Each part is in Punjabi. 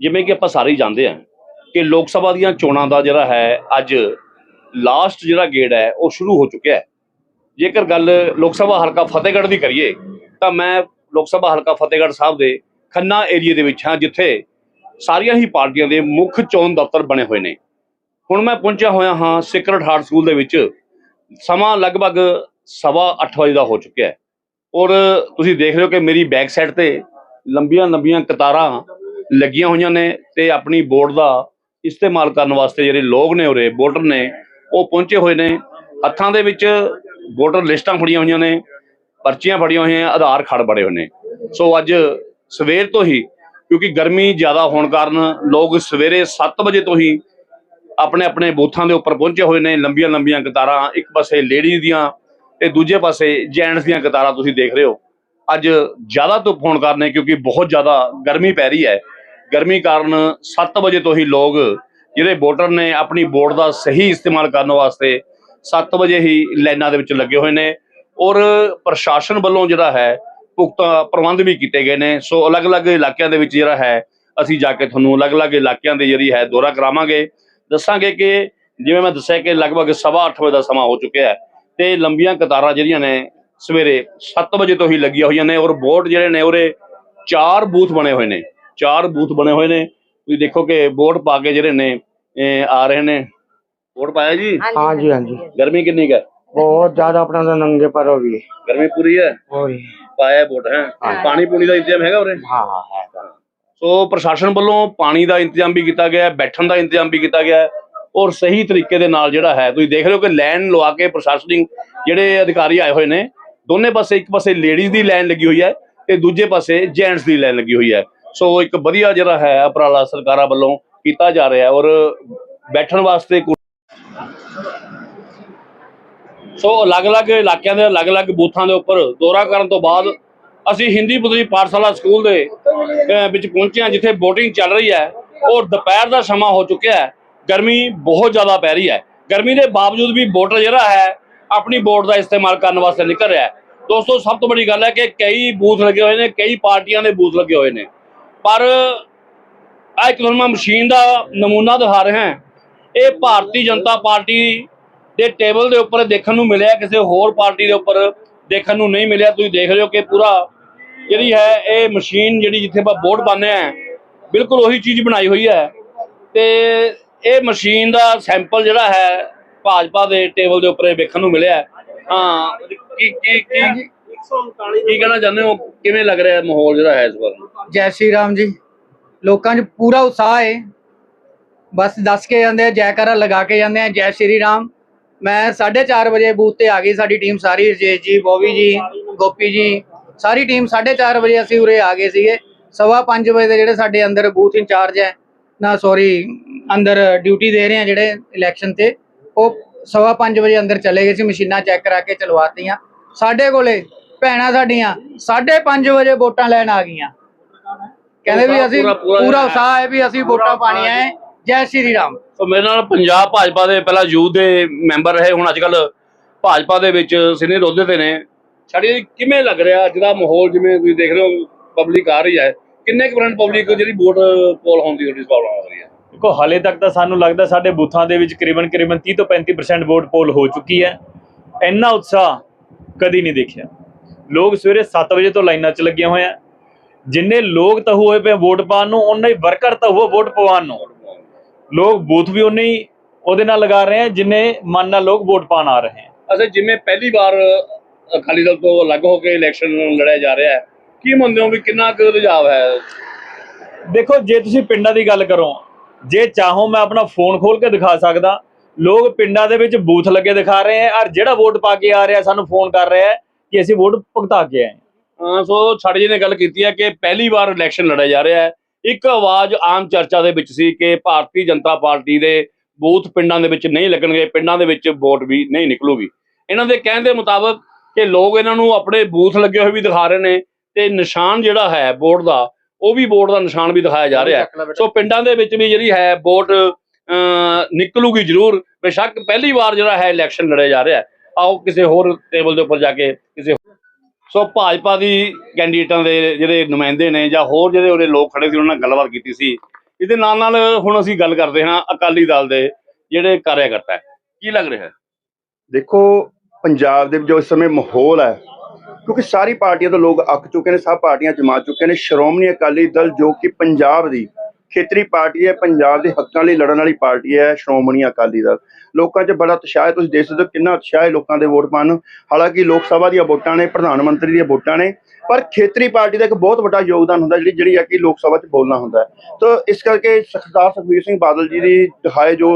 ਜਿਵੇਂ ਕਿ ਆਪਾਂ ਸਾਰੇ ਹੀ ਜਾਣਦੇ ਹਾਂ ਕਿ ਲੋਕ ਸਭਾ ਦੀਆਂ ਚੋਣਾਂ ਦਾ ਜਿਹੜਾ ਹੈ, ਅੱਜ ਲਾਸਟ ਜਿਹੜਾ ਗੇੜ ਹੈ, ਉਹ ਸ਼ੁਰੂ ਹੋ ਚੁੱਕਿਆ ਹੈ। ਜੇਕਰ ਗੱਲ ਲੋਕ ਸਭਾ ਹਲਕਾ ਫਤਿਹਗੜ੍ਹ ਦੀ ਕਰੀਏ, ਤਾਂ ਮੈਂ ਲੋਕ ਸਭਾ ਹਲਕਾ ਫਤਿਹਗੜ੍ਹ ਸਾਹਿਬ ਦੇ ਖੰਨਾ ਏਰੀਏ ਦੇ ਵਿੱਚ ਹਾਂ, ਜਿੱਥੇ ਸਾਰੀਆਂ ਹੀ ਪਾਰਟੀਆਂ ਦੇ ਮੁੱਖ ਚੋਣ ਦਫ਼ਤਰ ਬਣੇ ਹੋਏ ਨੇ। ਹੁਣ ਮੈਂ ਪਹੁੰਚਿਆ ਹੋਇਆ ਹਾਂ ਸਿਕਰਟ ਹਾਰਟ ਸਕੂਲ ਦੇ ਵਿੱਚ। ਸਮਾਂ ਲਗਭਗ ਸਵਾ ਅੱਠ ਵਜੇ ਦਾ ਹੋ ਚੁੱਕਿਆ ਹੈ। ਔਰ ਤੁਸੀਂ ਦੇਖ ਰਹੇ ਹੋ ਕਿ ਮੇਰੀ ਬੈਕ ਸਾਈਡ ਤੇ ਲੰਬੀਆਂ ਲੰਬੀਆਂ ਕਤਾਰਾਂ ਲੱਗੀਆਂ ਹੋਈਆਂ ਨੇ ਤੇ ਆਪਣੀ ਵੋਟ ਦਾ ਇਸਤੇਮਾਲ ਕਰਨ ਵਾਸਤੇ ਜਿਹੜੇ ਲੋਕ ਨੇ ਉਰੇ, ਵੋਟਰ ਨੇ, ਉਹ ਪਹੁੰਚੇ ਹੋਏ ਨੇ। ਹੱਥਾਂ ਦੇ ਵਿੱਚ ਵੋਟਰ ਲਿਸਟਾਂ ਫੜੀਆਂ ਹੋਈਆਂ ਨੇ, ਪਰਚੀਆਂ ਫੜੀਆਂ ਹੋਈਆਂ, ਆਧਾਰ ਕਾਰਡ ਬੜੇ ਹੋਏ ਨੇ। ਸੋ ਅੱਜ ਸਵੇਰ ਤੋਂ ਹੀ, ਕਿਉਂਕਿ ਗਰਮੀ ਜ਼ਿਆਦਾ ਹੋਣ ਕਾਰਨ ਲੋਕ ਸਵੇਰੇ 7 ਵਜੇ ਤੋਂ ਹੀ ਆਪਣੇ ਆਪਣੇ ਬੂਥਾਂ ਦੇ ਉੱਪਰ ਪਹੁੰਚੇ ਹੋਏ ਨੇ, ਲੰਬੀਆਂ ਲੰਬੀਆਂ ਕਤਾਰਾਂ, ਇੱਕ ਪਾਸੇ ਲੇਡੀਜ਼ ਦੀਆਂ ਤੇ ਦੂਜੇ ਪਾਸੇ ਜੈਂਟਸ ਦੀਆਂ ਕਤਾਰਾਂ ਤੁਸੀਂ ਦੇਖ ਰਹੇ ਹੋ। ਅੱਜ ਜ਼ਿਆਦਾ ਧੁੱਪ ਹੋਣ ਕਾਰਨ ਕਿਉਂਕਿ ਬਹੁਤ ਜ਼ਿਆਦਾ ਗਰਮੀ ਪੈ ਰਹੀ ਹੈ। ਗਰਮੀ ਕਾਰਨ 7 ਵਜੇ ਤੋਂ ਹੀ ਲੋਕ ਜਿਹੜੇ ਵੋਟਰ ਨੇ ਆਪਣੀ ਵੋਟ ਦਾ ਸਹੀ ਇਸਤੇਮਾਲ ਕਰਨ ਵਾਸਤੇ 7 ਵਜੇ ਹੀ ਲਾਈਨਾਂ ਦੇ ਵਿੱਚ ਲੱਗੇ ਹੋਏ ਨੇ ਔਰ ਪ੍ਰਸ਼ਾਸਨ ਵੱਲੋਂ ਜਿਹੜਾ ਹੈ ਪੁਖਤਾ ਪ੍ਰਬੰਧ ਵੀ ਕੀਤੇ ਗਏ ਨੇ। ਸੋ ਅਲੱਗ-ਅਲੱਗ ਇਲਾਕਿਆਂ ਦੇ ਵਿੱਚ ਜਿਹੜਾ ਹੈ ਅਸੀਂ ਜਾ ਕੇ ਤੁਹਾਨੂੰ ਅਲੱਗ-ਅਲੱਗ ਇਲਾਕਿਆਂ ਦੇ ਜਿਹੜੀ ਹੈ ਦੌਰਾ ਕਰਾਵਾਂਗੇ। ਦੱਸਾਂਗੇ ਕਿ ਜਿਵੇਂ ਮੈਂ ਦੱਸਿਆ ਕਿ ਲਗਭਗ ਸਵਾ ਅੱਠ ਵਜੇ ਦਾ ਸਮਾਂ ਹੋ ਚੁੱਕਿਆ ਹੈ ਤੇ ਲੰਬੀਆਂ ਕਤਾਰਾਂ ਜਿਹੜੀਆਂ ਨੇ ਸਵੇਰੇ 7 ਵਜੇ ਤੋਂ ਹੀ ਲੱਗੀਆਂ ਹੋਈਆਂ ਨੇ ਔਰ ਵੋਟ ਜਿਹੜੇ ਨੇ ਉਹਰੇ ਚਾਰ ਬੂਥ ਬਣੇ ਹੋਏ ਨੇ। ਚਾਰ ਬੂਥ ਬਣੇ ਹੋਏ ਨੇ। ਤੁਸੀਂ ਦੇਖੋ ਕਿ ਵੋਟ ਪਾ ਕੇ ਜਿਹੜੇ ਨੇ ਆ ਰਹੇ ਨੇ। ਵੋਟ ਪਾਇਆ ਜੀ? ਹਾਂਜੀ ਹਾਂਜੀ। ਗਰਮੀ ਕਿੰਨੀ ਹੈ? ਬਹੁਤ ਜ਼ਿਆਦਾ ਆਪਣਾ ਤਾਂ ਨੰਗੇ ਪਰ ਹੋ। ਵੀ ਗਰਮੀ ਪੂਰੀ ਹੈ? ਹੋਈ ਪਾਇਆ ਵੋਟ ਹੈ? ਪਾਣੀ ਪੂਣੀ ਦਾ ਇੰਤਜ਼ਾਮ ਹੈਗਾ ਉਰੇ? ਹਾਂ ਹਾਂ ਹੈ। ਸੋ ਪ੍ਰਸ਼ਾਸਨ ਵੱਲੋਂ ਪਾਣੀ ਦਾ ਇੰਤਜ਼ਾਮ ਵੀ ਕੀਤਾ ਗਿਆ ਬੈਠਣ ਦਾ ਇੰਤਜ਼ਾਮ ਵੀ ਕੀਤਾ ਗਿਆ ਹੈ ਔਰ ਸਹੀ ਤਰੀਕੇ ਦੇ ਨਾਲ ਜਿਹੜਾ ਹੈ ਤੁਸੀਂ ਦੇਖ ਰਹੇ ਹੋ ਕਿ ਲਾਈਨ ਲਵਾ ਕੇ ਪ੍ਰਸ਼ਾਸਨਿਕ ਜਿਹੜੇ ਅਧਿਕਾਰੀ ਆਏ ਹੋਏ ਨੇ ਦੋਨੇ ਪਾਸੇ ਇੱਕ ਪਾਸੇ ਲੇਡੀਜ਼ ਦੀ ਲਾਈਨ ਲੱਗੀ ਹੋਈ ਹੈ ਤੇ ਦੂਜੇ ਪਾਸੇ ਜੈਂਟਸ ਦੀ ਲਾਈਨ ਲੱਗੀ ਹੋਈ ਹੈ। ਸੋ ਇੱਕ ਵਧੀਆ ਜਿਹੜਾ ਹੈ ਉਪਰਾਲਾ ਸਰਕਾਰਾਂ ਵੱਲੋਂ ਕੀਤਾ ਜਾ ਰਿਹਾ ਔਰ ਬੈਠਣ ਵਾਸਤੇ ਕੁ- ਸੋ ਅਲੱਗ-ਅਲੱਗ ਇਲਾਕਿਆਂ ਦੇ ਅਲੱਗ-ਅਲੱਗ ਬੂਥਾਂ ਦੇ ਉੱਪਰ ਦੌਰਾ ਕਰਨ ਤੋਂ ਬਾਅਦ ਅਸੀਂ ਹਿੰਦੀ ਪੁਤਰੀ ਪਾਠਸ਼ਾਲਾ ਸਕੂਲ ਦੇ ਵਿੱਚ ਪਹੁੰਚੇ ਹਾਂ, ਜਿੱਥੇ VOTING ਚੱਲ ਰਹੀ ਹੈ ਔਰ ਦੁਪਹਿਰ ਦਾ ਸਮਾਂ ਹੋ ਚੁੱਕਿਆ ਹੈ। ਗਰਮੀ ਬਹੁਤ ਜ਼ਿਆਦਾ ਪੈ ਰਹੀ ਹੈ। ਗਰਮੀ ਦੇ ਬਾਵਜੂਦ ਵੀ ਵੋਟਰ ਜਿਹੜਾ ਹੈ, ਆਪਣੀ ਵੋਟ ਦਾ ਇਸਤੇਮਾਲ ਕਰਨ ਵਾਸਤੇ ਨਿਕਲ ਰਿਹਾ ਹੈ। ਦੋਸਤੋ, ਸਭ ਤੋਂ ਵੱਡੀ ਗੱਲ ਹੈ ਕਿ ਕਈ ਬੂਥ ਲੱਗੇ ਹੋਏ ਨੇ, ਕਈ ਪਾਰਟੀਆਂ ਦੇ ਬੂਥ ਲੱਗੇ ਹੋਏ ਨੇ। ਪਰ ਆ ਇੱਕ ਤੁਹਾਨੂੰ ਮੈਂ ਮਸ਼ੀਨ ਦਾ ਨਮੂਨਾ ਦਿਖਾ ਰਿਹਾ ਹਾਂ। ਇਹ ਭਾਰਤੀ ਜਨਤਾ ਪਾਰਟੀ ਦੇ ਟੇਬਲ ਦੇ ਉੱਪਰ ਦੇਖਣ ਨੂੰ ਮਿਲਿਆ, ਕਿਸੇ ਹੋਰ ਪਾਰਟੀ ਦੇ ਉੱਪਰ ਦੇਖਣ ਨੂੰ ਨਹੀਂ ਮਿਲਿਆ। ਤੁਸੀਂ ਦੇਖ ਰਹੇ ਹੋ ਕਿ ਪੂਰਾ ਜਿਹੜੀ ਹੈ, ਇਹ ਮਸ਼ੀਨ ਜਿਹੜੀ ਜਿੱਥੇ ਆਪਾਂ ਵੋਟ ਪਾਉਂਦੇ ਆ ਬਿਲਕੁਲ ਉਹੀ ਚੀਜ਼ ਬਣਾਈ ਹੋਈ ਹੈ। ਤੇ ਇਹ ਮਸ਼ੀਨ ਦਾ ਸੈਂਪਲ ਜਿਹੜਾ ਹੈ, ਭਾਜਪਾ ਦੇ ਟੇਬਲ ਦੇ ਉੱਪਰ ਇਹ ਵੇਖਣ ਨੂੰ ਮਿਲਿਆ। ਹਾਂ, ਕੀ ਕੀ ਕੀ ਕੀ ਕਹਿਣਾ ਚਾਹੁੰਦੇ ਹੋ? ਕਿਵੇਂ ਲੱਗ ਰਿਹਾ ਮਾਹੌਲ ਜਿਹੜਾ ਹੈ ਇਸ ਵਾਰ? ਜੈ ਸ਼੍ਰੀ ਰਾਮ ਜੀ। ਲੋਕਾਂ 'ਚ ਪੂਰਾ ਉਤਸ਼ਾਹ ਹੈ। ਬਸ ਦੱਸ ਕੇ ਜਾਂਦੇ ਆ ਜੈਕਾਰਾ ਲਗਾ ਕੇ ਜਾਂਦੇ ਆ ਜੈ ਸ਼੍ਰੀ ਰਾਮ। ਮੈਂ 4:30 ਵਜੇ ਬੂਥ ਤੇ ਆ ਗਈ ਸਾਡੀ ਟੀਮ ਸਾਰੀ ਰਜੇਸ਼ ਜੀ ਬੋਵੀ ਜੀ ਗੋਪੀ ਜੀ ਸਾਰੀ ਟੀਮ 4:30 ਵਜੇ ਅਸੀਂ ਉਰੇ ਆ ਗਏ ਸੀਗੇ। ਸਵਾ 5 ਵਜੇ ਦੇ ਜਿਹੜੇ ਸਾਡੇ ਅੰਦਰ ਬੂਥ ਇੰਚਾਰਜ ਹੈ ਨਾ ਸੌਰੀ ਅੰਦਰ ਡਿਊਟੀ ਦੇ ਰਹੇ ਆ ਜਿਹੜੇ ਇਲੈਕਸ਼ਨ ਤੇ ਉਹ ਸਵਾ 5 ਵਜੇ ਅੰਦਰ ਚਲੇ ਗਏ ਸੀ ਮਸ਼ੀਨਾਂ ਚੈੱਕ ਕਰਾ ਕੇ ਚਲਵਾਤੀਆਂ ਸਾਡੇ ਕੋਲੇ ਭੈਣਾਂ ਸਾਡੀਆਂ 5:30 ਵਜੇ ਵੋਟਾਂ ਲੈਣ ਆ ਗਈਆਂ। ਕਹਿੰਦੇ ਵੀ ਅਸੀਂ ਪੂਰਾ- ਉਤਸ਼ਾਹ ਹੈ ਵੀ ਅਸੀਂ ਵੋਟਾਂ ਪਾਣੀਆਂ ਹੈ। ਜੈ ਸ਼੍ਰੀ ਰਾਮ। ਸੋ ਮੇਰੇ ਨਾਲ ਪੰਜਾਬ ਭਾਜਪਾ ਦੇ ਪਹਿਲਾਂ ਯੂਥ ਦੇ ਮੈਂਬਰ ਰਹੇ ਹੁਣ ਅੱਜ ਕੱਲ ਭਾਜਪਾ ਦੇ ਵਿੱਚ ਸੀਨੀਅਰ ਅਹੁਦੇ ਤੇ ਨੇ। ਸਾਡੀ ਕਿਵੇਂ ਲੱਗ ਰਿਹਾ? ਅੱਜ ਦਾ ਮਾਹੌਲ ਜਿਵੇਂ ਤੁਸੀਂ ਦੇਖ ਰਹੇ ਹੋ ਪਬਲਿਕ ਆ ਰਹੀ ਹੈ। ਕਿੰਨੇ ਕੁ ਪਰਸੈਂਟ ਪਬਲਿਕ ਜਿਹੜੀ ਵੋਟ ਪੋਲ ਹੋਣ ਦੀ ਤੁਹਾਡੀ ਸੰਭਾਵਨਾ ਹੋ ਰਹੀ ਹੈ? ਦੇਖੋ ਹਾਲੇ ਤੱਕ ਤਾਂ ਸਾਨੂੰ ਲੱਗਦਾ ਸਾਡੇ ਬੂਥਾਂ ਦੇ ਵਿੱਚ ਕਰੀਬਨ ਕਰੀਬਨ 30 ਤੋਂ 35% ਵੋਟ ਪੋਲ ਹੋ ਚੁੱਕੀ ਹੈ। ਇੰਨਾ ਉਤਸ਼ਾਹ ਕਦੀ ਨਹੀਂ ਦੇਖਿਆ। ਲੋਕ ਸਵੇਰੇ 7 ਵਜੇ ਤੋਂ ਲਾਈਨਾਂ 'ਚ ਲੱਗੀਆਂ ਹੋਏ ਆ ਜਿੰਨੇ ਲੋਕ ਤਾਂ ਹੋਏ ਪਏ ਵੋਟ ਪਾਉਣ ਨੂੰ ਉਹਨਾਂ ਹੀ ਵਰਕਰ ਤਾਂ ਹੋਏ ਵੋਟ ਪਵਾਉਣ ਨੂੰ। ਲੋਕ ਬੂਥ ਵੀ ਉਨੇ ਹੀ ਉਹਦੇ ਨਾਲ ਲਗਾ ਰਹੇ ਆ ਜਿੰਨੇ ਮਨ ਨਾਲ ਲੋਕ ਵੋਟ ਪਾਉਣ ਆ ਰਹੇ ਆ। ਅੱਛਾ ਜਿਵੇਂ ਪਹਿਲੀ ਵਾਰ ਅਕਾਲੀ ਦਲ ਤੋਂ ਅਲੱਗ ਹੋ ਕੇ ਇਲੈਕਸ਼ਨ ਲੜਿਆ ਜਾ ਰਿਹਾ ਹੈ ਕੀ ਮੰਨਦੇ ਹੋ ਵੀ ਕਿੰਨਾ ਕੁ ਰੁਝਾਵ ਹੈ? ਦੇਖੋ ਜੇ ਤੁਸੀਂ ਪਿੰਡਾਂ ਦੀ ਗੱਲ ਕਰੋ ਜੇ ਚਾਹੋ ਮੈਂ ਆਪਣਾ ਫੋਨ ਖੋਲ ਕੇ ਦਿਖਾ ਸਕਦਾ ਲੋਕ ਪਿੰਡਾਂ ਦੇ ਵਿੱਚ ਬੂਥ ਲੱਗੇ ਦਿਖਾ ਰਹੇ ਆ ਔਰ ਜਿਹੜਾ ਵੋਟ ਪਾ ਕੇ ਆ ਰਿਹਾ ਸਾਨੂੰ ਫੋਨ ਕਰ ਰਿਹਾ ਕਿ ਅਸੀਂ ਵੋਟ ਭੁਗਤਾ ਕੇ ਆਏ ਹਾਂ। ਸੋ ਸਾਡੇ ਜੀ ਨੇ ਗੱਲ ਕੀਤੀ ਹੈ ਕਿ ਪਹਿਲੀ ਵਾਰ ਇਲੈਕਸ਼ਨ ਲੜਿਆ ਜਾ ਰਿਹਾ ਹੈ। ਇੱਕ ਆਵਾਜ਼ ਆਮ ਚਰਚਾ ਦੇ ਵਿੱਚ ਸੀ ਕਿ ਭਾਰਤੀ ਜਨਤਾ ਪਾਰਟੀ ਦੇ ਬੂਥ ਪਿੰਡਾਂ ਦੇ ਵਿੱਚ ਨਹੀਂ ਲੱਗਣਗੇ ਪਿੰਡਾਂ ਦੇ ਵਿੱਚ ਵੋਟ ਵੀ ਨਹੀਂ ਨਿਕਲੂਗੀ। ਇਹਨਾਂ ਦੇ ਕਹਿਣ ਦੇ ਮੁਤਾਬਕ ਕਿ ਲੋਕ ਇਹਨਾਂ ਨੂੰ ਆਪਣੇ ਬੂਥ ਲੱਗੇ ਹੋਏ ਵੀ ਦਿਖਾ ਰਹੇ ਨੇ ਤੇ ਨਿਸ਼ਾਨ ਜਿਹੜਾ ਹੈ ਵੋਟ ਦਾ ਉਹ ਵੀ ਵੋਟ ਦਾ ਨਿਸ਼ਾਨ ਵੀ ਦਿਖਾਇਆ ਜਾ ਰਿਹਾ ਹੈ। ਸੋ ਪਿੰਡਾਂ ਦੇ ਵਿੱਚ ਵੀ ਜਿਹੜੀ ਹੈ ਵੋਟ ਨਿਕਲੂਗੀ ਜ਼ਰੂਰ। ਬੇਸ਼ੱਕ ਪਹਿਲੀ ਵਾਰ ਜਿਹੜਾ ਹੈ ਇਲੈਕਸ਼ਨ ਲੜਿਆ ਜਾ ਰਿਹਾ ਹੈ। ਆਓ ਕਿਸੇ ਹੋਰ ਟੇਬਲ ਦੇ ਉੱਪਰ ਜਾ ਕੇ ਕਿਸੇ ਸੋ ਭਾਜਪਾ ਦੀ ਕੈਂਡੀਡੇਟਾਂ ਦੇ ਜਿਹੜੇ ਨੁਮਾਇੰਦੇ ਨੇ ਜਾਂ ਹੋਰ ਜਿਹੜੇ ਉਹਦੇ ਲੋਕ ਖੜੇ ਸੀ, ਉਹਨਾਂ ਨਾਲ ਗੱਲਬਾਤ ਕੀਤੀ ਸੀ। ਇਹਦੇ ਨਾਲ ਨਾਲ ਹੁਣ ਅਸੀਂ ਗੱਲ ਕਰਦੇ ਹਾਂ ਅਕਾਲੀ ਦਲ ਦੇ ਜਿਹੜੇ ਕਾਰਿਆਕਰਤਾ ਹੈ। ਕੀ ਲੱਗ ਰਿਹਾ ਦੇਖੋ, ਪੰਜਾਬ ਦੇ ਜੋ ਇਸ ਸਮੇਂ ਮਾਹੌਲ ਹੈ, ਕਿਉਂਕਿ ਸਾਰੀ ਪਾਰਟੀਆਂ ਤੋਂ ਲੋਕ ਅੱਕ ਚੁੱਕੇ ਨੇ, ਸਭ ਪਾਰਟੀਆਂ ਜਮਾ ਚੁੱਕੇ ਨੇ। ਸ਼੍ਰੋਮਣੀ ਅਕਾਲੀ ਦਲ ਜੋ ਕਿ ਪੰਜਾਬ ਦੀ ਖੇਤਰੀ ਪਾਰਟੀ ਹੈ, ਪੰਜਾਬ ਦੇ ਹੱਕਾਂ ਲਈ ਲੜਨ ਵਾਲੀ ਪਾਰਟੀ ਹੈ, ਸ਼੍ਰੋਮਣੀ ਅਕਾਲੀ ਦਲ। ਲੋਕਾਂ 'ਚ ਬੜਾ ਉਤਸ਼ਾਹ ਹੈ, ਤੁਸੀਂ ਦੇਖ ਸਕਦੇ ਹੋ ਕਿੰਨਾ ਉਤਸ਼ਾਹ ਹੈ ਲੋਕਾਂ ਦੇ ਵੋਟ ਪਾਉਣ ਨੂੰ। ਹਾਲਾਂਕਿ ਲੋਕ ਸਭਾ ਦੀਆਂ ਵੋਟਾਂ ਨੇ, ਪ੍ਰਧਾਨ ਮੰਤਰੀ ਦੀਆਂ ਵੋਟਾਂ ਨੇ, ਪਰ ਖੇਤਰੀ ਪਾਰਟੀ ਦਾ ਇੱਕ ਬਹੁਤ ਵੱਡਾ ਯੋਗਦਾਨ ਹੁੰਦਾ ਜਿਹੜੀ ਜਿਹੜੀ ਹੈ ਕਿ ਲੋਕ ਸਭਾ 'ਚ ਬੋਲਣਾ ਹੁੰਦਾ ਤਾਂ ਇਸ ਕਰਕੇ ਸਰਦਾਰ ਸੁਖਬੀਰ ਸਿੰਘ ਬਾਦਲ ਜੀ ਦੀ ਦਿਖਾਏ ਜੋ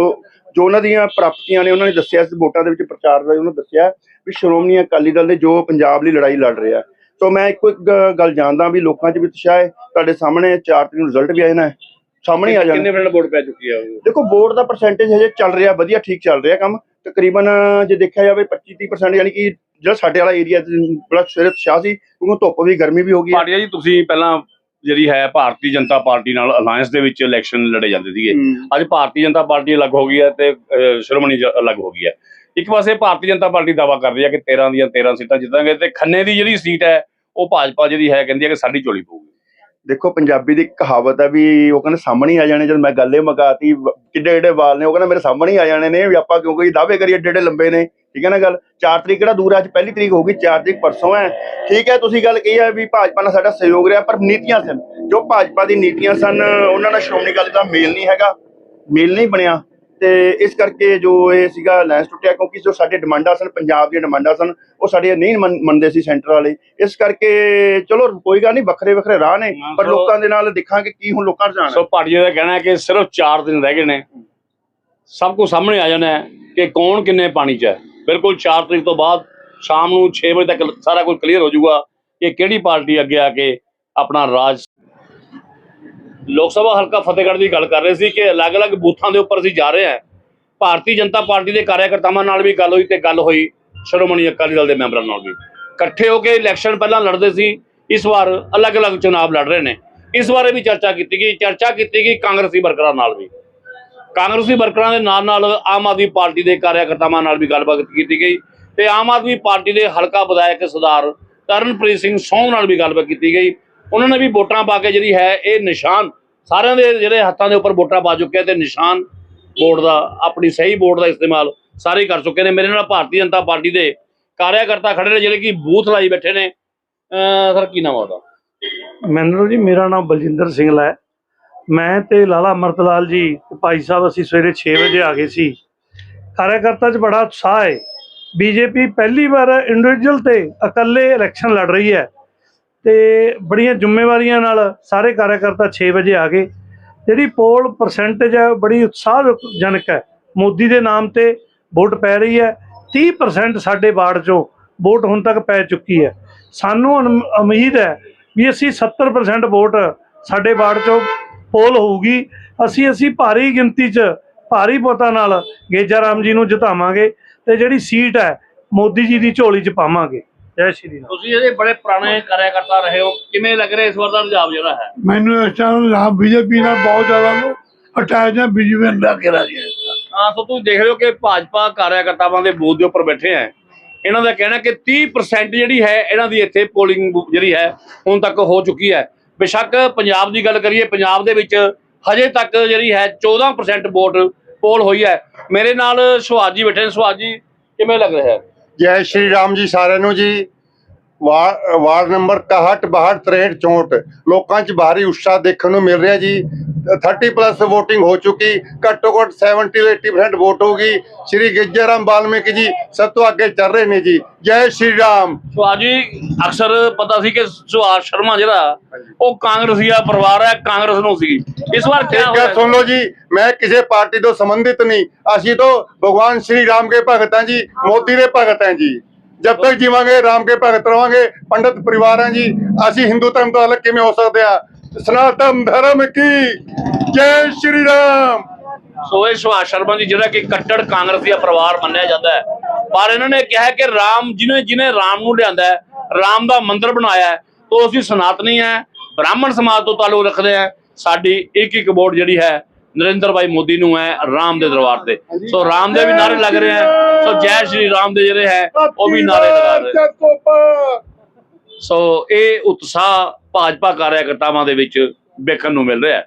ਜੋ ਉਹਨਾਂ ਦੀਆਂ ਪ੍ਰਾਪਤੀਆਂ ਨੇ, ਉਹਨਾਂ ਨੇ ਦੱਸਿਆ ਇਸ ਵੋਟਾਂ ਦੇ ਵਿੱਚ ਪ੍ਰਚਾਰ ਦਾ ਉਹਨਾਂ ਦੱਸਿਆ ਵੀ ਸ਼੍ਰੋਮਣੀ ਅਕਾਲੀ ਦਲ ਦੇ ਜੋ ਪੰਜਾਬ ਲਈ ਲੜਾਈ ਲੜ ਰਿਹਾ ਸੋ ਮੈਂ ਇੱਕੋ ਇੱਕ ਗੱਲ ਜਾਣਦਾ ਵੀ ਲੋਕਾਂ 'ਚ ਵੀ ਉਤਸ਼ਾਹ ਹੈ, ਤੁਹਾਡੇ ਸਾਹਮਣੇ 4 ਤਰੀਕ ਨੂੰ ਰਿਜ਼ਲਟ ਵੀ ਆਏ ਨਾ ਸਾਹਮਣੇ ਆ ਜਾਣਾ। ਕਿੰਨੇ ਪਿੰਡ ਵੋਟ ਪੈ ਚੁੱਕੀ ਹੈ ਦੇਖੋ ਬੋਰਡ ਦਾ ਪਰਸੈਂਟੇਜ ਹਜੇ ਚੱਲ ਰਿਹਾ ਵਧੀਆ ਠੀਕ ਚੱਲ ਰਿਹਾ ਕੰਮ। ਤਕਰੀਬਨ ਜੇ ਦੇਖਿਆ ਜਾਵੇ 25 30% ਯਾਨੀ ਕਿ ਜਿਹੜਾ ਸਾਡੇ ਵਾਲਾ ਏਰੀਆ ਬੜਾ ਸਵੇਰੇ ਉਤਸ਼ਾਹ ਸੀ ਕਿਉਂਕਿ ਧੁੱਪ ਵੀ ਗਰਮੀ ਵੀ ਹੋ ਗਈ ਹੈ। ਜੀ ਤੁਸੀਂ ਪਹਿਲਾਂ ਜਿਹੜੀ ਹੈ ਭਾਰਤੀ ਜਨਤਾ ਪਾਰਟੀ ਨਾਲ ਅਲਾਈਅੰਸ ਦੇ ਵਿੱਚ ਇਲੈਕਸ਼ਨ ਲੜੇ ਜਾਂਦੇ ਸੀਗੇ। ਅੱਜ ਭਾਰਤੀ ਜਨਤਾ ਪਾਰਟੀ ਅਲੱਗ ਹੋ ਗਈ ਹੈ ਤੇ ਅਹ, ਸ਼੍ਰੋਮਣੀ ਜ- ਅਲੱਗ ਹੋ ਗਈ ਹੈ। ਇੱਕ ਪਾਸੇ ਭਾਰਤੀ ਜਨਤਾ ਪਾਰਟੀ ਦਾਵਾ ਕਰ ਰਹੀ ਹੈ ਕਿ 13 ਦੀਆਂ 13 ਸੀਟਾਂ ਜਿੱਤਾਂਗੇ ਤੇ ਖੰਨੇ ਦੀ ਜਿਹੜੀ ਸੀਟ ਹੈ ਉਹ ਭਾਜਪਾ ਜਿਹੜੀ ਹੈ ਕਹਿੰਦੀ ਹੈ ਕਿ ਸਾਡੀ ਝੋਲੀ ਪਊਗੀ। ਦੇਖੋ, ਪੰਜਾਬੀ ਦੀ ਕਹਾਵਤ ਆ ਵੀ ਉਹ ਕਹਿੰਦੇ ਸਾਹਮਣੇ ਹੀ ਆ ਜਾਣੇ, ਜਦ ਮੈਂ ਗੱਲੇ ਮਗਾਤੀ, ਕਿੱਡੇ ਕਿੱਡੇ ਵਾਲ ਨੇ, ਉਹ ਕਹਿੰਦਾ ਮੇਰੇ ਸਾਹਮਣੇ ਹੀ ਆ ਜਾਣੇ ਨੇ, ਵੀ ਆਪਾਂ ਕਿਉਂਕਿ ਦਾਅਵੇ ਕਰੀਏ, ਏਡੇ ਏਡੇ ਲੰਬੇ ਨੇ, ਠੀਕ ਹੈ ਨਾ ਗੱਲ? 4 ਤਰੀਕ ਕਿਹੜਾ ਦੂਰ ਅੱਜ ਪਹਿਲੀ ਤਰੀਕ ਹੋ ਗਈ 4 ਤਰੀਕ ਪਰਸੋਂ ਹੈ। ਠੀਕ ਹੈ, ਤੁਸੀਂ ਗੱਲ ਕਹੀ ਹੈ ਵੀ ਭਾਜਪਾ ਨਾਲ ਸਾਡਾ ਸਹਿਯੋਗ ਰਿਹਾ, ਪਰ ਨੀਤੀਆਂ ਸਨ। ਜੋ ਭਾਜਪਾ ਦੀ ਨੀਤੀਆਂ ਸਨ, ਉਹਨਾਂ ਨਾਲ ਸ਼੍ਰੋਮਣੀ ਅਕਾਲੀ ਦਾ ਮੇਲ ਨਹੀਂ ਹੈਗਾ, ਮੇਲ ਨਹੀਂ ਬਣਿਆ। ਤੇ ਇਸ ਕਰਕੇ ਜੋ ਇਹ ਸੀਗਾ ਲੈਂਸ ਟੁੱਟਿਆ ਕਿਉਂਕਿ ਜੋ ਸਾਡੇ ਡਿਮਾਂਡਾਂ ਸਨ ਪੰਜਾਬ ਦੀਆਂ ਡਿਮਾਂਡਾਂ ਸਨ ਉਹ ਸਾਡੇ ਨਹੀਂ ਮੰਨ- ਮੰਨਦੇ ਸੀ ਸੈਂਟਰ ਵਾਲੇ। ਇਸ ਕਰਕੇ ਚਲੋ ਕੋਈ ਗੱਲ ਨਹੀਂ ਵੱਖਰੇ ਵੱਖਰੇ ਰਾਹ ਨੇ ਪਰ ਲੋਕਾਂ ਦੇ ਨਾਲ ਦੇਖਾਂਗੇ ਕੀ ਹੁਣ ਲੋਕਾਂ ਰੁਝਾਨ ਹੈ ਸੋ ਪਾਰਟੀਆਂ ਦਾ ਕਹਿਣਾ ਹੈ ਕਿ ਸਿਰਫ 4 ਦਿਨ ਰਹਿ ਗਏ ਨੇ। ਸਭ ਕੁਝ ਸਾਹਮਣੇ ਆ ਜਾਣਾ ਹੈ ਕਿ ਕੌਣ ਕਿੰਨੇ ਪਾਣੀ 'ਚ ਹੈ। ਬਿਲਕੁਲ 4 ਤਰੀਕ ਤੋਂ ਬਾਅਦ ਸ਼ਾਮ ਨੂੰ 6 ਵਜੇ ਤੱਕ ਸਾਰਾ ਕੁਝ ਕਲੀਅਰ ਹੋ ਜਾਊਗਾ ਕਿ ਕਿਹੜੀ ਪਾਰਟੀ ਅੱਗੇ ਆ ਕੇ ਆਪਣਾ ਰਾਜ ਲੋਕ ਸਭਾ ਹਲਕਾ ਫਤਿਹਗੜ੍ਹ ਦੀ ਗੱਲ ਕਰ ਰਹੇ ਸੀ ਕਿ ਅਲੱਗ-ਅਲੱਗ ਬੂਥਾਂ ਦੇ ਉੱਪਰ ਅਸੀਂ ਜਾ ਰਹੇ ਹਾਂ। ਭਾਰਤੀ ਜਨਤਾ ਪਾਰਟੀ ਦੇ ਕਾਰਿਆਕਰਤਾਵਾਂ ਨਾਲ ਵੀ ਗੱਲ ਹੋਈ ਤੇ ਗੱਲ ਹੋਈ ਸ਼੍ਰੋਮਣੀ ਅਕਾਲੀ ਦਲ ਦੇ ਮੈਂਬਰਾਂ ਨਾਲ ਵੀ। ਇਕੱਠੇ ਹੋ ਕੇ ਇਲੈਕਸ਼ਨ ਪਹਿਲਾਂ ਲੜਦੇ ਸੀ, ਇਸ ਵਾਰ ਅਲੱਗ-ਅਲੱਗ ਚੁਣਾਵ ਲੜ ਰਹੇ ਨੇ। ਇਸ ਬਾਰੇ ਵੀ ਚਰਚਾ ਕੀਤੀ ਗਈ, ਚਰਚਾ ਕੀਤੀ ਗਈ ਕਾਂਗਰਸੀ ਵਰਕਰਾਂ ਨਾਲ ਵੀ। ਕਾਂਗਰਸੀ ਵਰਕਰਾਂ ਦੇ ਨਾਲ ਨਾਲ ਆਮ ਆਦਮੀ ਪਾਰਟੀ ਦੇ ਕਾਰਿਆਕਰਤਾਵਾਂ ਨਾਲ ਵੀ ਗੱਲਬਾਤ ਕੀਤੀ ਗਈ ਤੇ ਆਮ ਆਦਮੀ ਪਾਰਟੀ ਦੇ ਹਲਕਾ ਵਿਧਾਇਕ ਸਰਦਾਰ ਤਰਨਪ੍ਰੀਤ ਸਿੰਘ ਸੌਂਗ ਨਾਲ ਵੀ ਗੱਲਬਾਤ ਕੀਤੀ ਗਈ। ਉਹਨਾਂ ਨੇ ਵੀ ਵੋਟਾਂ ਪਾ ਕੇ ਜਿਹੜੀ ਹੈ ਇਹ ਨਿਸ਼ਾਨ ਸਾਰਿਆਂ ਦੇ ਜਿਹੜੇ ਹੱਥਾਂ ਦੇ ਉੱਪਰ ਵੋਟਾਂ ਪਾ ਚੁੱਕੇ ਆ ਤੇ ਨਿਸ਼ਾਨ ਵੋਟ ਦਾ, ਆਪਣੀ ਸਹੀ ਵੋਟ ਦਾ ਇਸਤੇਮਾਲ ਸਾਰੇ ਕਰ ਚੁੱਕੇ ਨੇ। ਮੇਰੇ ਨਾਲ ਭਾਰਤੀ ਜਨਤਾ ਪਾਰਟੀ ਦੇ ਕਾਰਿਆਕਰਤਾ ਖੜੇ ਨੇ, ਜਿਹੜੇ ਕਿ ਬੂਥ ਲਾਈ ਬੈਠੇ ਨੇ। ਸਰ, ਕੀ ਨਾਮ ਉਹਦਾ? ਮੈਨੂੰ ਜੀ, ਮੇਰਾ ਨਾਮ ਬਲਜਿੰਦਰ ਸਿੰਘਲਾ ਹੈ। ਮੈਂ ਤੇ ਲਾਲਾ ਅਮਰਤਲਾਲ ਜੀ, ਭਾਈ ਸਾਹਿਬ, ਅਸੀਂ ਸਵੇਰੇ 6 ਵਜੇ ਆ ਗਏ ਸੀ। ਕਾਰਿਆਕਰਤਾ 'ਚ ਬੜਾ ਉਤਸ਼ਾਹ ਹੈ। ਬੀਜੇਪੀ ਪਹਿਲੀ ਵਾਰ ਇੰਡੀਵਿਜੂਅਲ ਤੇ ਇਕੱਲੇ ਇਲੈਕਸ਼ਨ ਲੜ ਰਹੀ ਹੈ। ਤੇ ਬੜੀਆਂ ਜ਼ਿੰਮੇਵਾਰੀਆਂ ਨਾਲ ਸਾਰੇ ਕਾਰਿਆਕਰਤਾ 6 ਵਜੇ ਆ ਗਏ। ਜਿਹੜੀ ਪੋਲ ਪਰਸੈਂਟੇਜ ਹੈ ਬੜੀ ਉਤਸ਼ਾਹਜਨਕ ਹੈ। ਮੋਦੀ ਦੇ ਨਾਮ ਤੇ ਵੋਟ ਪੈ ਰਹੀ ਹੈ। 30% ਸਾਡੇ ਵਾਰਡ 'ਚੋਂ ਵੋਟ ਹੁਣ ਤੱਕ ਪੈ ਚੁੱਕੀ ਹੈ। ਸਾਨੂੰ ਉਨ- ਉਮੀਦ ਹੈ ਵੀ ਅਸੀਂ 70% ਵੋਟ ਸਾਡੇ ਵਾਰਡ 'ਚੋਂ ਪੋਲ ਹੋਊਗੀ। ਅਸੀਂ ਅਸੀਂ ਭਾਰੀ ਗਿਣਤੀ 'ਚ, ਭਾਰੀ ਵੋਟਾਂ ਨਾਲ ਗੇਜਾ ਰਾਮ ਜੀ ਨੂੰ ਜਿਤਾਵਾਂਗੇ ਤੇ ਜਿਹੜੀ ਸੀਟ ਹੈ, ਮੋਦੀ ਜੀ ਦੀ ਝੋਲੀ 'ਚ ਪਾਵਾਂਗੇ। ਜੈ ਸ਼੍ਰੀ ਰਾਮ। ਤੁਸੀਂ ਇਹਦੇ ਬੜੇ ਪੁਰਾਣੇ ਕਾਰਿਆਕਰਤਾ ਰਹੇ ਹੋ। ਕਿਵੇਂ ਲੱਗ ਰਿਹਾ ਇਸ ਵਾਰ ਦਾ ਰੁਝਾਨ ਜਿਹੜਾ ਹੈ? ਮੈਨੂੰ ਇਸ ਟਾਈਮ ਰਾਮ ਬੀਜੇਪੀ ਨਾਲ ਬਹੁਤ ਜ਼ਿਆਦਾ ਅਟੈਚ ਹੈ ਬੀਜੇਪੀ ਨਾਲ ਰਿਹਾ ਜੀ ਹਾਂ ਸੋ ਤੁਸੀਂ ਦੇਖ ਰਹੇ ਹੋ ਕਿ ਭਾਜਪਾ ਕਾਰਿਆਕਰਤਾਵਾਂ ਦੇ ਬੂਥ ਦੇ ਉੱਪਰ ਬੈਠੇ ਆ। ਇਹਨਾਂ ਦਾ ਕਹਿਣਾ ਕਿ 30% ਜਿਹੜੀ ਹੈ ਇਹਨਾਂ ਦੀ ਇੱਥੇ ਪੋਲਿੰਗ ਜਿਹੜੀ ਹੈ ਹੁਣ ਤੱਕ ਹੋ ਚੁੱਕੀ ਹੈ। ਬੇਸ਼ੱਕ ਪੰਜਾਬ ਦੀ ਗੱਲ ਕਰੀਏ ਪੰਜਾਬ ਦੇ ਵਿੱਚ ਹਜੇ ਤੱਕ ਜਿਹੜੀ ਹੈ 14% ਵੋਟ ਪੋਲ ਹੋਈ ਹੈ। ਮੇਰੇ ਨਾਲ ਸੁਹਾਜ ਜੀ ਬੈਠੇ ਨੇ। ਸੁਹਾਜ ਜੀ ਕਿਵੇਂ ਲੱਗ ਰਿਹਾ? ਹੈ ਜੈ ਸ਼੍ਰੀ ਰਾਮ ਜੀ ਸਾਰਿਆਂ ਨੂੰ ਜੀ। ਵਾਰਡ ਨੰਬਰ 61 62 63 64 ਲੋਕਾਂ 'ਚ ਭਾਰੀ ਉਤਸ਼ਾਹ ਦੇਖਣ ਨੂੰ ਮਿਲ ਰਿਹਾ ਜੀ। 30 ਪਲੱਸ VOTING ਹੋ ਚੁੱਕੀ। ਘੱਟੋ ਘੱਟ 70 ਤੋਂ 80% ਵੋਟ ਹੋਗੀ ਸ਼੍ਰੀ ਗਿੱਜਰਾਮ ਬਾਲਮੀਕ ਜੀ ਸਭ ਤੋਂ ਅੱਗੇ ਚੱਲ ਰਹੇ ਨੇ ਜੀ। ਜੈ ਸ਼੍ਰੀ ਰਾਮ। ਸੁਹਾਜ ਜੀ ਅਕਸਰ ਪਤਾ ਸੀ ਕਿ ਸੁਹਾਜ ਸ਼ਰਮਾ ਜਿਹੜਾ ਉਹ ਕਾਂਗਰਸੀ ਦਾ ਪਰਿਵਾਰ ਹੈ ਕਾਂਗਰਸ ਨੂੰ ਸੀ। ਇਸ ਵਾਰ ਇੱਕ ਹੋਇਆ? ਸੁਣ ਲਓ ਜੀ ਮੈਂ ਕਿਸੇ ਪਾਰਟੀ ਤੋਂ ਸੰਬੰਧਿਤ ਨਹੀਂ। ਅਸੀਂ ਤਾਂ ਭਗਵਾਨ ਸ਼੍ਰੀ ਰਾਮ ਕੇ ਭਗਤ ਹਾਂ ਜੀ ਮੋਦੀ ਦੇ ਭਗਤ ਹਾਂ ਜੀ। ਜਦ ਤੱਕ ਜੀਵਾਂਗੇ, ਰਾਮ ਕੇ ਭਗਤ ਰਵਾਂਗੇ, ਪੰਡਤ ਪਰਿਵਾਰ ਹਾਂ ਜੀ, ਅਸੀਂ ਹਿੰਦੂ ਧਰਮ ਤੋਂ ਅਲੱਗ ਕਿਵੇਂ ਹੋ ਸਕਦੇ ਆ? ਸਨਾਤਨ ਧਰਮ ਕੀ? ਜੈ ਸ਼੍ਰੀ ਰਾਮ! ਸੋ ਇਹ ਸੁਭਾਸ਼ ਸ਼ਰਮਾ ਜੀ, ਜਿਹੜਾ ਕਿ ਕੱਟੜ ਕਾਂਗਰਸ ਦਾ ਪਰਿਵਾਰ ਮੰਨਿਆ ਜਾਂਦਾ ਹੈ। ਪਰ ਇਹਨਾਂ ਨੇ ਕਿਹਾ ਕਿ ਰਾਮ ਜਿਹਨੇ ਜਿਹਨੇ ਰਾਮ ਨੂੰ ਲਿਆਂਦਾ ਹੈ, ਰਾਮ ਦਾ ਮੰਦਿਰ ਬਣਾਇਆ ਹੈ ਤੋਂ ਅਸੀਂ ਸਨਾਤਨੀ ਹੈ, ਬ੍ਰਾਹਮਣ ਸਮਾਜ ਤੋਂ ਤਾਲੁਕ ਰੱਖਦੇ ਆ ਸਾਡੀ ਇੱਕ ਇੱਕ ਵੋਟ ਜਿਹੜੀ ਹੈ ਨਰਿੰਦਰ ਭਾਈ ਮੋਦੀ ਨੂੰ ਹੈ ਰਾਮ ਦੇ ਦਰਬਾਰ ਤੇ। ਸੋ ਰਾਮ ਦੇ ਵੀ ਨਾਰੇ ਲੱਗ ਰਹੇ ਹੈ। ਸੋ ਜੈ ਸ਼੍ਰੀ ਰਾਮ ਦੇ ਜਿਹੜੇ ਹੈ, ਉਹ ਵੀ ਨਾਰੇ ਲਗਾ ਰਹੇ ਸੋ ਇਹ ਉਤਸ਼ਾਹ ਭਾਜਪਾ ਕਾਰਿਆਕਰਤਾਵਾਂ ਦੇ ਵਿੱਚ ਵੇਖਣ ਨੂੰ ਮਿਲ ਰਿਹਾ ਹੈ।